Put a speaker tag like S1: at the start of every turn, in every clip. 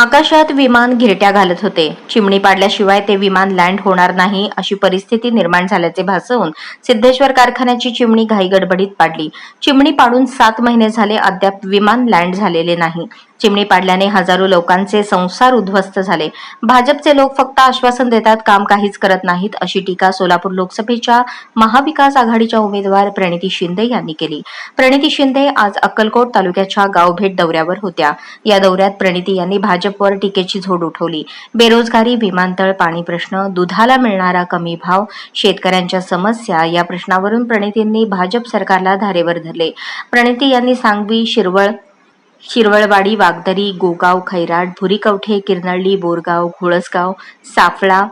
S1: आकाशात विमान घिरट्या घालत होते. चिमणी पाडल्याशिवाय ते विमान लँड होणार नाही अशी परिस्थिती निर्माण झाल्याचे भासवून सिद्धेश्वर कारखान्याची चिमणी घाईगडबडीत पाडली. चिमणी पाडून सात महिने झाले अद्याप विमान लँड झालेले नाही. चिमणी पाडल्याने हजारो लोकांचे संसार उद्ध्वस्त झाले. भाजपचे लोक फक्त आश्वासन देतात काम काहीच करत नाहीत अशी टीका सोलापूर लोकसभेच्या महाविकास आघाडीच्या उमेदवार प्रणिती शिंदे यांनी केली. प्रणिती शिंदे आज अक्कलकोट तालुक्याच्या गावभेट दौऱ्यावर होत्या. या दौऱ्यात प्रणिती यांनी भाजपवर टीकेची झोड उठवली. बेरोजगारी विमानतळ पाणी प्रश्न दुधाला मिळणारा कमी भाव शेतकऱ्यांच्या समस्या या प्रश्नावरून प्रणितींनी भाजप सरकारला धारेवर धरले. प्रणिती यांनी सांगवी शिरवळ शिरवळवाडी वागदरी गोगाव खैराट भुरीकवठे किरनळली बोरगाव घोळसगाव साफळा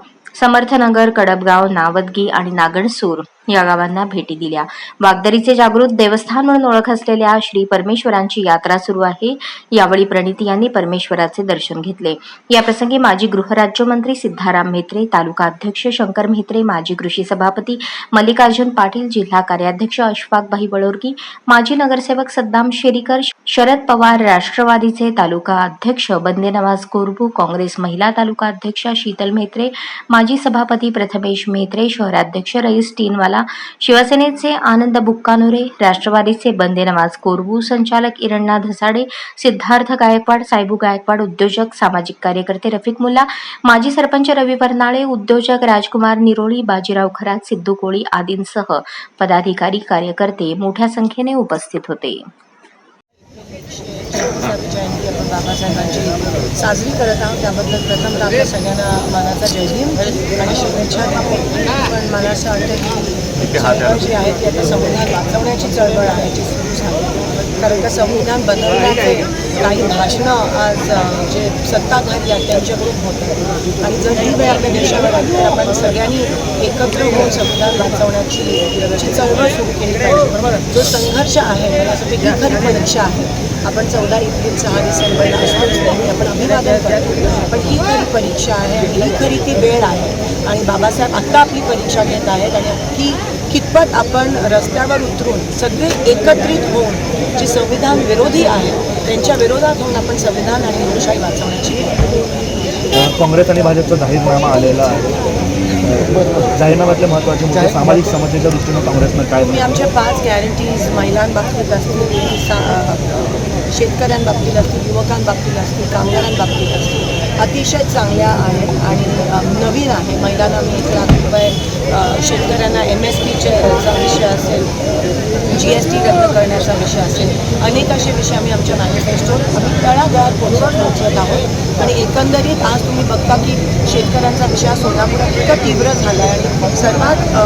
S1: समर्थनगर कडबगाव नावदगी आणि नागणसूर. या गावांना भेटी दिल्या. वागदरीचे जागृत देवस्थान म्हणून ओळख असलेल्या श्री परमेश्वरांची यात्रा सुरू आहे. यावेळी प्रणिती यांनी परमेश्वराचे दर्शन घेतले. याप्रसंगी माजी गृहराज्यमंत्री सिद्धाराम म्हेत्रे तालुका अध्यक्ष शंकर म्हेत्रे माजी कृषी सभापती मल्लिकार्जुन पाटील जिल्हा कार्याध्यक्ष अशफाकबाई बळोरकी माजी नगरसेवक सद्दाम शेरीकर शरद पवार राष्ट्रवादीचे तालुका अध्यक्ष बंदे नवाज कोरबू काँग्रेस महिला तालुका अध्यक्षा शीतल म्हेत्रे माजी सभापती प्रथमेश म्हेत्रे शहराध्यक्ष रईस टीनवाला शिवसेनेचे आनंद बुक्कानुरे राष्ट्रवादीचे बंदे नवाज कोरबू संचालक इरण्णा धसाडे सिद्धार्थ गायकवाड सायबू गायकवाड उद्योजक सामाजिक कार्यकर्ते रफिक मुल्ला माजी सरपंच रवी बर्नाळे उद्योजक राजकुमार निरोळी बाजीराव खरात सिद्धू कोळी आदींसह पदाधिकारी कार्यकर्ते मोठ्या संख्येने उपस्थित होते.
S2: बाबासाहेबांची साजरी करत आहोत. त्याबद्दल प्रथम आपल्या सगळ्यांना मनाचा जय भीम आणि शुभेच्छा पण मला असं वाटतं की चळवळ जी आहे ती आता संविधान वाचवण्याची चळवळ आहे ती सुरू झाली. कारण का संविधान बदलण्याचे काही भाषणं आज जे सत्ताधारी आहेत त्यांच्याकडून होते आणि जर ही वेळ आपल्या देशावर आली तर आपण सगळ्यांनी एकत्र होऊन संविधान वाचवण्याची चळवळ सुरू केली पाहिजे. जो संघर्ष आहे मला असं ही खरी परीक्षा आहे आपण चौदा एप्रिल सहा डिसेंबरला असतोच नेहमी आपण अभिवादन करतो. पण ही खरी परीक्षा आहे आणि ही खरी ती वेळ आहे. आणि बाबासाहेब आत्ता आपली परीक्षा घेत आहेत आणि की कितपत आपण रस्त्यावर उतरून सगळे एकत्रित होऊन जे संविधान विरोधी आहेत त्यांच्या विरोधात होऊन आपण संविधान आणि लोकशाही वाचवण्याची
S3: काँग्रेस आणि भाजपचा जाहीरनामा आलेला आहे. जाहीरनाम्यातले महत्त्वाचे सामाजिक समस्येच्या दृष्टीनं काँग्रेसनं काय
S2: मी आमच्या पाच गॅरंटीज महिलांबाबतीत असतील सा शेतकऱ्यांबाबतीत असतील युवकांबाबतीत असतील कामगारांबाबतीत असतील अतिशय चांगल्या आहेत आणि नवीन आहे. महिलांना मी एक रुपये शेतकऱ्यांना एम एस पीचा विषय असेल जी एस टी रद्द करण्याचा विषय असेल अनेक असे विषय आम्ही आमच्या मॅनिफेस्टोत आम्ही तळागाळात पोहोचवत पोहोचवत आहोत. आणि एकंदरीत आज तुम्ही बघता की शेतकऱ्यांचा विषय सोलापुरात इतका तीव्र झाला आहे आणि सर्वात अ,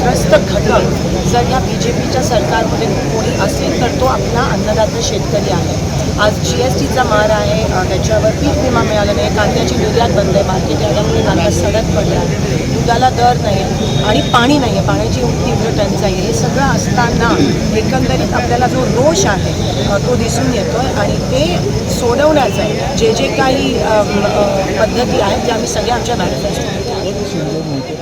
S2: त्रस्त घटक जर ह्या बी जे पीच्या सरकारमध्ये कोणी असेल तर तो आपला अन्नदाता शेतकरी आहे. आज जी एस टीचा मार आहे त्याच्यावर पीक विमा मिळाला नाही कांद्याची निर्यात बंद आहे मार्केट यार्डामध्ये कांदा सडक पडला दुधाला दर नाही आणि पाणी नाही आहे पाण्याची तीव्र टंचाई आहे. हे सगळं असताना एकंदरीत आपल्याला जो रोष आहे तो दिसून येतो आहे आणि ते सोडवण्याचं जे जे काही पद्धती आहेत त्या आम्ही सगळ्या आमच्या मॅनिफेस्टो